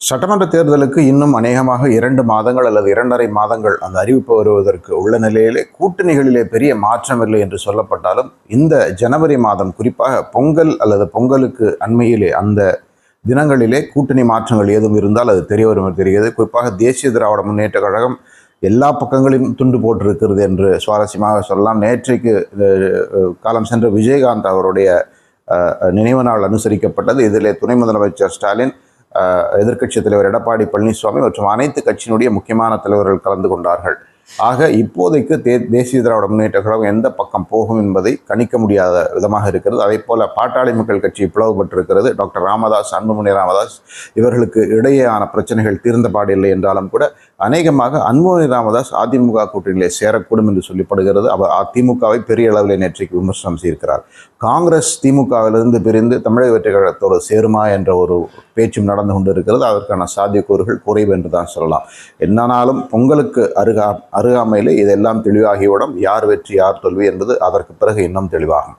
சட்டமன்ற தேர்தலுக்கு இன்னும் அநேகமாக இரண்டு மாதங்கள் அல்லது இரண்டரை மாதங்கள் அந்த அறிவிப்பு வருவதற்கு உள்ள நிலையிலே கூட்டணிகளிலே பெரிய மாற்றம் இல்லை என்று சொல்லப்பட்டாலும் இந்த ஜனவரி மாதம் குறிப்பாக பொங்கல் அல்லது பொங்கலுக்கு அண்மையிலே அந்த தினங்களிலே கூட்டணி மாற்றங்கள் ஏதும் இருந்தால் அது தெரிய வரும் தெரிகிறது. குறிப்பாக தேசிய திராவிட முன்னேற்ற கழகம் எல்லா பக்கங்களையும் துண்டு போட்டிருக்கிறது என்று சுவாரஸ்யமாக சொல்லலாம். நேற்றைக்கு காலம் சென்ற விஜயகாந்த் அவருடைய நினைவு நாள் அனுசரிக்கப்பட்டது. இதிலே துணை முதலமைச்சர் ஸ்டாலின் எதிர்க்கட்சி தலைவர் எடப்பாடி பழனிசாமி மற்றும் அனைத்து கட்சியினுடைய முக்கியமான தலைவர்கள் கலந்து கொண்டார்கள். ஆக இப்போதைக்கு தே தேசிய திராவிட முன்னேற்ற கழகம் எந்த பக்கம் போகும் என்பதை கணிக்க முடியாத விதமாக இருக்கிறது. அதே போல பாட்டாளி மக்கள் கட்சி பிளவுபட்டிருக்கிறது. டாக்டர் ராமதாஸ் அன்புமணி ராமதாஸ் இவர்களுக்கு இடையேயான பிரச்சனைகள் தீர்ந்த பாடில்லை என்றாலும் கூட அநேகமாக அன்புமணி ராமதாஸ் அதிமுக கூட்டணியிலே சேரக்கூடும் என்று சொல்லப்படுகிறது. அவர் அதிமுகவை பெரிய அளவில் நேற்றைக்கு விமர்சனம் செய்திருக்கிறார். காங்கிரஸ் திமுகவிலிருந்து பிரிந்து தமிழக வெற்றி கழகத்தோடு சேருமா என்ற ஒரு பேச்சும் நடந்து கொண்டிருக்கிறது. அதற்கான சாத்தியக்கூறுகள் குறைவு என்று தான் சொல்லலாம். என்னானாலும் பொங்கலுக்கு அருகா அருகாமையிலே இதெல்லாம் தெளிவாகிவிடும் யார் வெற்றி யார் தோல்வி என்பது அதற்கு பிறகு இன்னும் தெளிவாகும்.